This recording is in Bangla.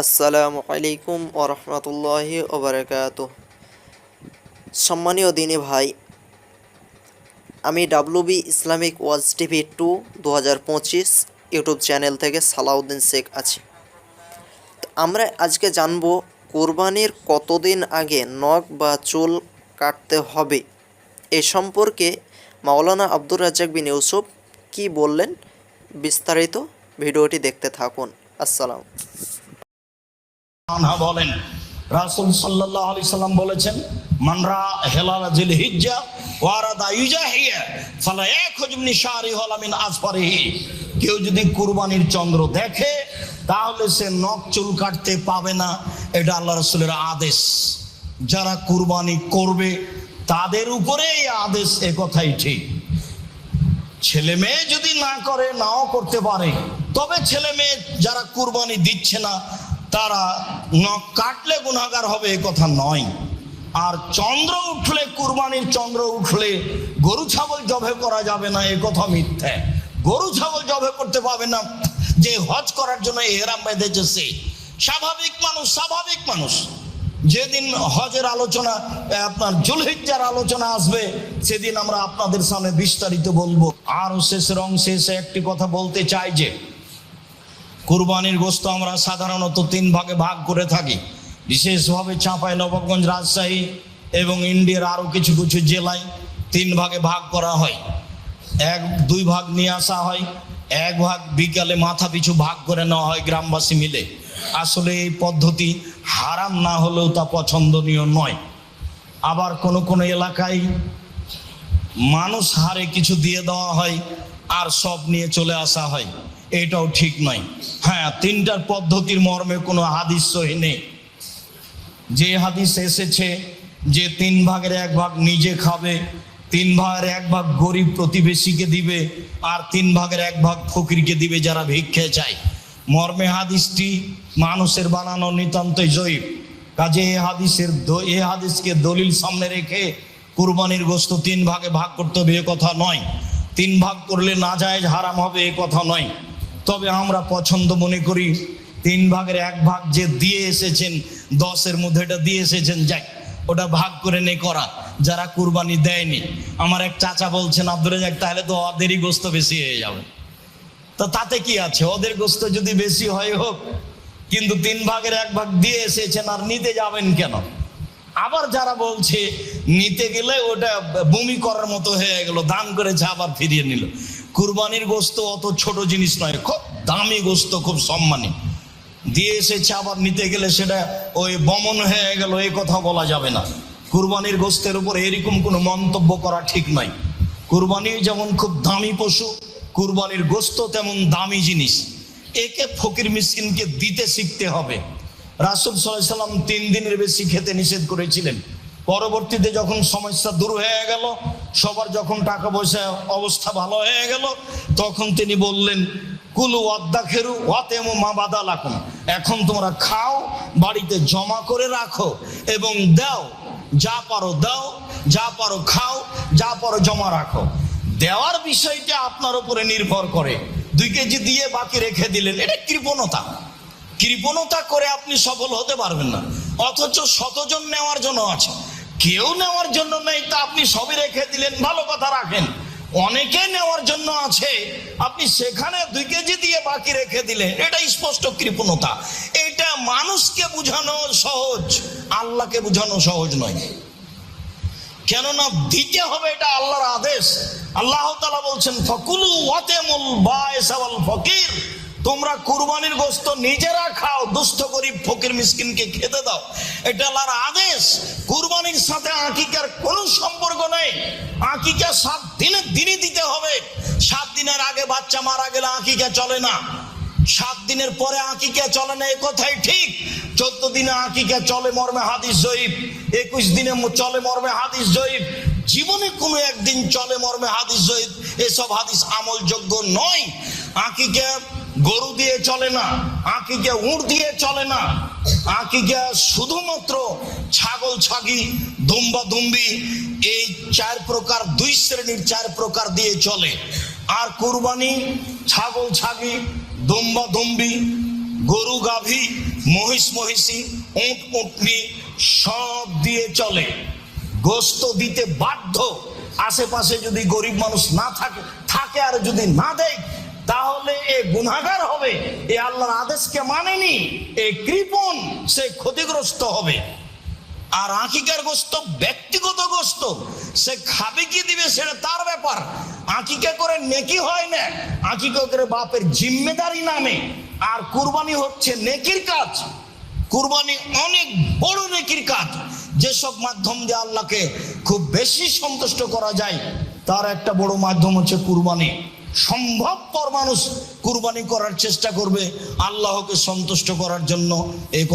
আসসালামু আলাইকুম ওরহমতুল্লাহি ওবরাকাত সম্মানীয় দিনী ভাই, আমি ডাব্লুবি ইসলামিক ওয়াজ টিভি টু দু হাজার পঁচিশ ইউটিউব চ্যানেল থেকে সালাউদ্দিন শেখ আছি। আমরা আজকে জানব কোরবানির কতদিন আগে নখ বা চুল কাটতে হবে। এ সম্পর্কে মাওলানা আব্দুর রাজ্জাক বিন ইউসুফ কী বললেন বিস্তারিত ভিডিওটি দেখতে থাকুন। আসসালাম। বলেন, রাসুল সাল্লাহ আলি সাল্লাম বলেছেন, মানরা হেলাল জিল হিজ্জা ওয়ারাদা মিন আসফারিহি। কেউ যদি কুরবানির চন্দ্র দেখে, তাহলে সে নখ চুল কাটতে পাবে না। এটা আল্লাহ রসুলের আদেশ। যারা কুরবানি করবে, তাদের উপরে এই আদেশ এ কথাই ঠিক। ছেলে মেয়ে যদি না করে, নাও করতে পারে। তবে ছেলে মেয়ে যারা কুরবানি দিচ্ছে না তারা নখ কাটলে গুণাগার হবে, এ কথা নয়। আর চন্দ্র উঠলে, কুরবানির চন্দ্র উঠলে গরু, ছাগল জবে করা যাবে না, এ কথা মিথ্যে। গরু, ছাগল জবে করতে পারবে না, যে হজ করার জন্য এরাম বেঁধেছে সে। স্বাভাবিক মানুষ স্বাভাবিক মানুষ। যেদিন হজের আলোচনা আপনার জুলহিজ্জার আলোচনা আসবে, সেদিন আমরা আপনাদের সামনে বিস্তারিত বলব। আর শেষের অংশে এসে একটি কথা বলতে চাই যে কুরবানির গোস্ত আমরা সাধারণত তিন ভাগে ভাগ করে থাকি। বিশেষভাবে চাঁপাই, নবাবগঞ্জ রাজশাহী এবং ইন্ডিয়ার আরও কিছু কিছু জেলায় তিন ভাগে ভাগ করা হয়। এক, দুই ভাগ নিয়ে আসা হয়। এক ভাগ বিকালে মাথা পিছু ভাগ করে নেওয়া হয় গ্রামবাসী মিলে। আসলে এই পদ্ধতি হারাম না হলেও তা পছন্দনীয় নয়। আবার কোনো কোনো এলাকায় মানুষ হারে কিছু দিয়ে দেওয়া হয় আর সব নিয়ে চলে আসা হয়। এটাও ঠিক নয়। হ্যাঁ তিনটার পদ্ধতির মর্মে কোনো হাদিস সহি নেই। যে হাদিস এসেছে যে তিন ভাগের এক ভাগ নিজে খাবে, তিন ভাগের এক ভাগ গরিব প্রতিবেশীকে দিবে, আর তিন ভাগের এক ভাগ ফকিরকে দিবে যারা ভিক্ষে চায়। মর্মে হাদিসটি মানুষের বানানো নিতান্তই জয়ীব। কাজে এ হাদিসের এ হাদিসকে দলিল সামনে রেখে কুরবানির গোস্ত তিন ভাগে ভাগ করতে হবে, এ কথা নয়। তিন ভাগ করলে না যায় হারাম হবে, এ কথা নয়। তবে আমরা পছন্দ মনে করি তিন ভাগের এক ভাগ যে দিয়ে এসেছেন, দশের মধ্যে এটা দিয়ে এসেছেন, যাই, ওটা ভাগ করে নে করা, যারা কুরবানি দেয়নি। আমার এক চাচা বলছেন আব্দুল রাজাক তাহলে তো ওদেরই গোস্ত বেশি হয়ে যাবে। তো তাতে কি আছে? ওদের গোস্ত যদি বেশি হয় হোক, কিন্তু তিন ভাগের এক ভাগ দিয়ে এসেছেন আর নিতে যাবেন কেন? আবার যারা বলছে, নিতে গেলে ওটা বমি করার মতো হয়ে গেল, দান করেছে আবার ফিরিয়ে নিল। কুরবানির গোস্ত অত ছোট জিনিস নয়, খুব দামি গোস্ত, খুব সম্মানী। দিয়ে এসেছে আবার নিতে গেলে সেটা ওই বমন হয়ে গেল এই কথা বলা যাবে না। কুরবানির গোস্তের উপর এরকম কোনো মন্তব্য করা ঠিক নয় কুরবানি যেমন খুব দামি পশু, কুরবানির গোস্ত তেমন দামি জিনিস। একে ফকির মিসকিনকে দিতে শিখতে হবে। রাসুল সাল্লাম তিন দিনের বেশি খেতে নিষেধ করেছিলেন। পরবর্তীতে যখন সমস্যা দূর হয়ে গেল সবার যখন টাকা পয়সা অবস্থা ভালো হয়ে গেল, তখন তিনি বললেন, কুলু ওয়াদ্দা খেরু ওয়াতেমো মা বাদা লাকুম এখন তোমরা খাও, বাড়িতে জমা করে রাখো এবং দাও, যা পারো দাও, যা পারো খাও, যা পারো জমা রাখো। দেওয়ার বিষয়টা আপনার উপরে নির্ভর করে। দুই কেজি দিয়ে বাকি রেখে দিলেন, এটা কৃপণতা। কৃপণতা করে আপনি সফল হতে পারবেন না। অথচ শতজন নেওয়ার জন্য আছে। কেউ নেওয়ার জন্য নেই, তা আপনি সবই রেখে দিলেন, ভালো কথা রাখেন। অনেকে নেওয়ার জন্য আছে, আপনি সেখানে দুই কেজি দিয়ে বাকি রেখে দিলেন, এটা স্পষ্ট কৃপণতা। এটা মানুষকে বুঝানো সহজ, আল্লাহকে বোঝানো সহজ নয়। কেননা দিতে হবে এটা আল্লাহর আদেশ। আল্লাহ তালা বলছেন, ফকুলু ওয়াতেমুল বায়সাওয়াল ফকির। তোমরা কুরবানির গোস্ত নিজেরা খাও, দুস্থ গরিব ফকির মিসকিনকে খেতে দাও। এটা আল্লাহর আদেশ। সাথে আকিকার কোনো সম্পর্ক নেই। আকিকা সাত দিনের দিনই দিতে হবে। সাত দিনের আগে বাচ্চা মারা গেলে আকিকা চলে না। সাত দিনের পরে আকিকা চলে না, এ কথাই ঠিক। চোদ্দ দিনে আকিকা চলে মর্মে হাদিস জয়ীব। একুশ দিনে চলে মর্মে হাদিস জয়ীব। জীবনে কোনো একদিন চলে মর্মে হাদিস জয়ীব। এসব হাদিস আমলযোগ্য নয়। আকিকা গরু দিয়ে চলে না। আকিকা উঁট দিয়ে চলে না। আকিকা শুধুমাত্র ছাগল ছাগি, দুম্বা দুম্বি, এই চার প্রকার, দুই শ্রেণির চার প্রকার দিয়ে চলে। আর কুরবানি, ছাগল ছাগি, দুম্বা দুম্বি, গরু গাভী, মহিষ মহিষী, উঁট উঁটনি, সব দিয়ে চলে। গোস্ত দিতে বাধ্য। আশেপাশে যদি গরিব মানুষ না থাকে থাকে আর যদি না দেয়, তাহলে এ গুনাগার হবে। এ আল্লাহর আদেশকে মানেনি, এ কৃপণ, সে ক্ষতিগ্রস্ত হবে। আর আঁকিকার গোস্ত, ব্যক্তিগত গোস্ত, সে খাবে কি দিবে সেটা তার ব্যাপার। আকিকা করে নেকি হয় না, আঁকিকা করে বাপের জিম্মেদারি নামে। আর কুরবানি হচ্ছে নেকির কাজ। কুরবানি অনেক বড় নেকির কাজ। যেসব মাধ্যম দিয়ে আল্লাহকে খুব বেশি সন্তুষ্ট করা যায়, তার একটা বড় মাধ্যম হচ্ছে কুরবানি। সম্ভবপর মানুষ কুরবানি করার চেষ্টা করবে আল্লাহকে সন্তুষ্ট করার জন্য। এই